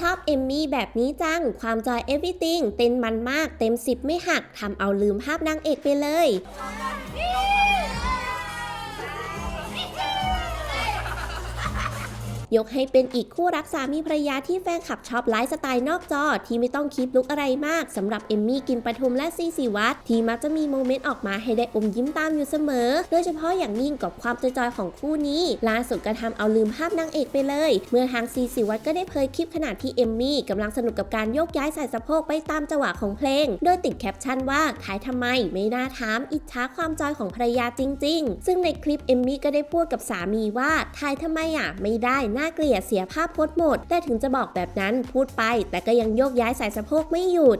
ชอบเอมมี่แบบนี้จัง ความจอย everything เต้นมันมาก เต็ม10ไม่หักทำเอาลืมภาพนางเอกไปเลย ยกให้เป็นอีกคู่รักสามีภรรยาที่แฟนคลับชอบไลฟ์สไตล์นอกจอ ที่ไม่ต้องคิดลุกอะไรมากสำหรับเอมมี่กินปทุมและซีซีวัตที่มักจะมีโมเมนต์ออกมาให้ได้อมยิ้มตามอยู่เสมอ โดยเฉพาะอย่างยิ่งกับความจอยของคู่นี้ล่าสุดก็ทำเอาลืมภาพนางเอกไปเลย เมื่อทางซีซีวัตก็ได้เผยคลิปขณะที่เอมมี่กำลังสนุกกับการโยกย้ายใส่สะโพกไปตามจังหวะของเพลง โดยติดแคปชั่นว่าถ่ายทำไมไม่น่าถามอิจฉาความจอยของภรรยาจริง ๆ ซึ่งในคลิปเอมมี่ก็ได้พูดกับสามีว่าถ่ายทำไมอะไม่ได้น่าเกลียดเสียภาพพจน์หมด แต่ถึงจะบอกแบบนั้นพูดไป แต่ก็ยังโยกย้ายใส่สะโพกไม่หยุด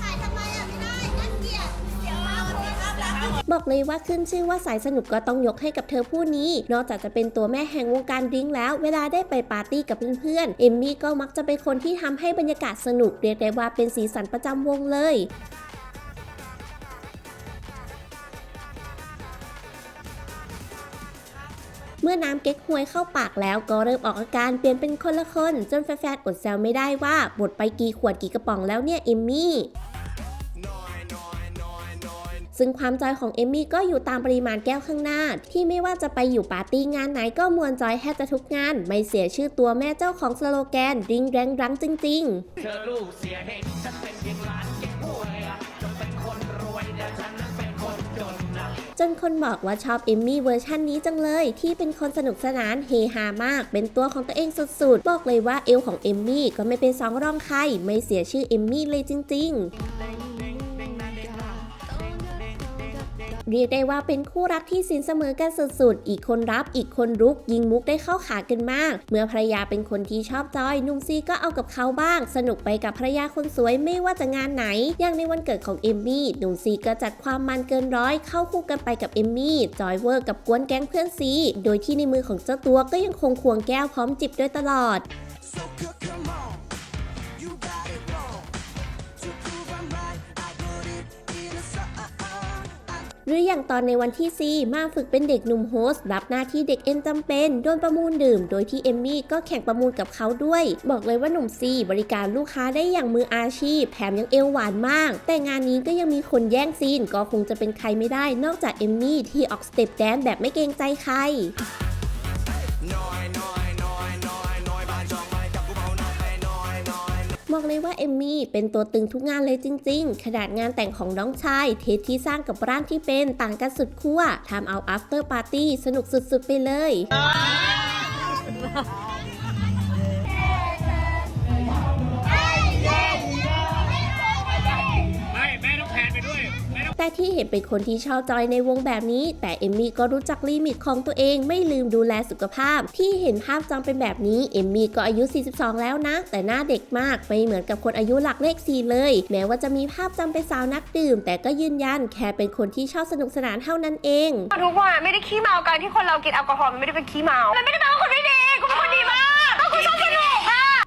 ถ่ายทำไมอะไม่ได้เกลียดเดี๋ยวเอาโทรศัพท์รับบอกเลยว่าขึ้นชื่อว่าสายสนุกก็ต้องยกให้กับเธอผู้นี้ นอกจากจะเป็นตัวแม่แห่งวงการดริ้งแล้ว เวลาได้ไปปาร์ตี้กับเพื่อนๆ เอมมี่ก็มักจะเป็นคนที่ทำให้บรรยากาศสนุกเรียกได้ว่าเป็นสีสันประจำวงเลย มื่อน้ำเก๊กฮวยเข้าปากแล้วก็เริ่มออกอาการเปลี่ยนเป็นคนละคนจนแฟนๆอดแซวไม่ได้ว่าบดไปกี่ขวดกี่กระป๋องแล้วเนี่ยเอมมี่ซึ่งความจอยของเอมมี่ก็อยู่ตามปริมาณแก้วข้างหน้า ที่ไม่ว่าจะไปอยู่ปาร์ตี้งานไหนก็มวนจอยแทบจะทุกงาน ไม่เสียชื่อตัวแม่เจ้าของสโลแกน ริงแรงรังจริง ๆ จนคนบอกว่าชอบเอมมี่เวอร์ชันนี้จังเลย ที่เป็นคนสนุกสนานเฮฮามาก เป็นตัวของตัวเองสุดๆ บอกเลยว่าเอลของเอมมี่ก็ไม่เป็นสองรองใคร ไม่เสียชื่อเอมมี่เลยจริง ๆ เรียกได้ว่าเป็นคู่รักที่สินเสมอกันสุดๆ อีกคนรับอีกคนรุกยิงมุกได้เข้าขากันมาก เมื่อภรรยาเป็นคนที่ชอบจอยนุ่มซีก็เอากับเขาบ้าง สนุกไปกับภรรยาคนสวยไม่ว่าจะงานไหน อย่างในวันเกิดของเอมมี่นุ่มซีก็จัดความมันเกินร้อยเข้าคู่กันไปกับเอมมี่จอยเวอร์กับกวนแก๊งเพื่อนซีโดยที่ในมือของเจ้าตัวก็ยังคงควงแก้วพร้อมจิบด้วยตลอด So good, come on. หรืออย่างตอนในวันที่ 4 มาฝึกเป็นเด็กหนุ่มโฮสต์รับหน้าที่เด็กเอ็นจำเป็น โดนประมูลดื่ม โดยที่เอมมี่ก็แข่งประมูลกับเขาด้วย บอกเลยว่าหนุ่มซีบริการลูกค้าได้อย่างมืออาชีพ แถมยังเอวหวานมาก แต่งานนี้ก็ยังมีคนแย่งซีนก็คงจะเป็นใครไม่ได้ นอกจากเอมมี่ที่ออกสเต็ปแดนแบบไม่เกรงใจใคร บอกเลยว่าเอมมี่เป็นตัวตึงทุกงานเลยจริง ๆ ขนาดงานแต่งของน้องชายเทสที่สร้างกับร่างที่เป็นต่างกันสุดขั้วทำเอา after party สนุกสุดๆไปเลย แม่ที่เห็นเป็นคนที่ชอบจอยในวงแบบนี้ แต่เอมมี่ก็รู้จักลิมิตของตัวเองไม่ลืมดูแลสุขภาพ ที่เห็นภาพจำเป็นแบบนี้ เอมมี่ก็อายุ 42 แล้วนะ แต่หน้าเด็กมาก ไม่เหมือนกับคนอายุหลักเลขสี่เลย แม้ว่าจะมีภาพจำเป็นสาวนักดื่ม แต่ก็ยืนยันแค่เป็นคนที่ชอบสนุกสนานเท่านั้นเอง ทุกวันไม่ได้ขี้เมาการที่คนเรากินแอลกอฮอล์มันไม่ได้เป็นขี้เมา มันไม่ได้แปลว่าคน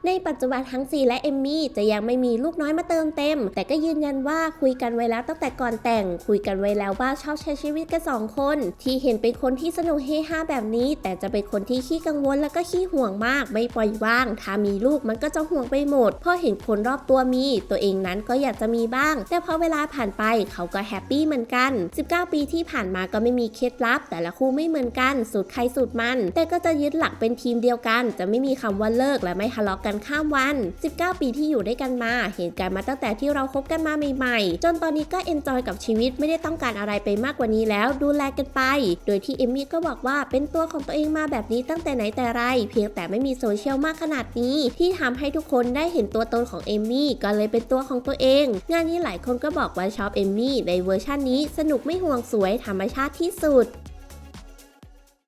ในปัจจุบันทั้งซีและเอมมี่จะยังไม่มีลูกน้อยมาเติมเต็ม แต่ก็ยืนยันว่าคุยกันไว้แล้วตั้งแต่ก่อนแต่ง คุยกันไว้แล้วว่าชอบใช้ชีวิตกันสองคน ที่เห็นเป็นคนที่สนุกเฮฮาแบบนี้ แต่จะเป็นคนที่ขี้กังวลแล้วก็ขี้ห่วงมาก ไม่ปล่อยว่าง ถ้ามีลูกมันก็จะห่วงไปหมดพราะเห็นคนรอบตัวมี ตัวเองนั้นก็อยากจะมีบ้าง แต่พอเวลาผ่านไปเขาก็แฮปปี้เหมือนกัน 19 ปีที่ผ่านมาก็ไม่มีเคล็ดลับ แต่ละคู่ไม่เหมือนกันสูตรใครสูตรมัน แต่ก็จะยึดหลักเป็นทีมเดียวกัน จะไม่มีคำว่าเลิกและไม่ทะเลาะกันันข้ามวัน 19 ปีที่อยู่ด้วยกันมา เห็นกันมาตั้งแต่ที่เราคบกันมาใหม่ๆ จนตอนนี้ก็เอนจอยกับชีวิตไม่ได้ต้องการอะไรไปมากกว่านี้แล้วดูแลกันไป โดยที่เอมมี่ก็บอกว่าเป็นตัวของตัวเองมาแบบนี้ตั้งแต่ไหนแต่ไร เพียงแต่ไม่มีโซเชียลมากขนาดนี้ ที่ทำให้ทุกคนได้เห็นตัวตนของเอมมี่ก็เลยเป็นตัวของตัวเอง งานนี้หลายคนก็บอกว่าชอบเอมมี่ในเวอร์ชันนี้สนุกไม่ห่วงสวยธรรมชาติที่สุด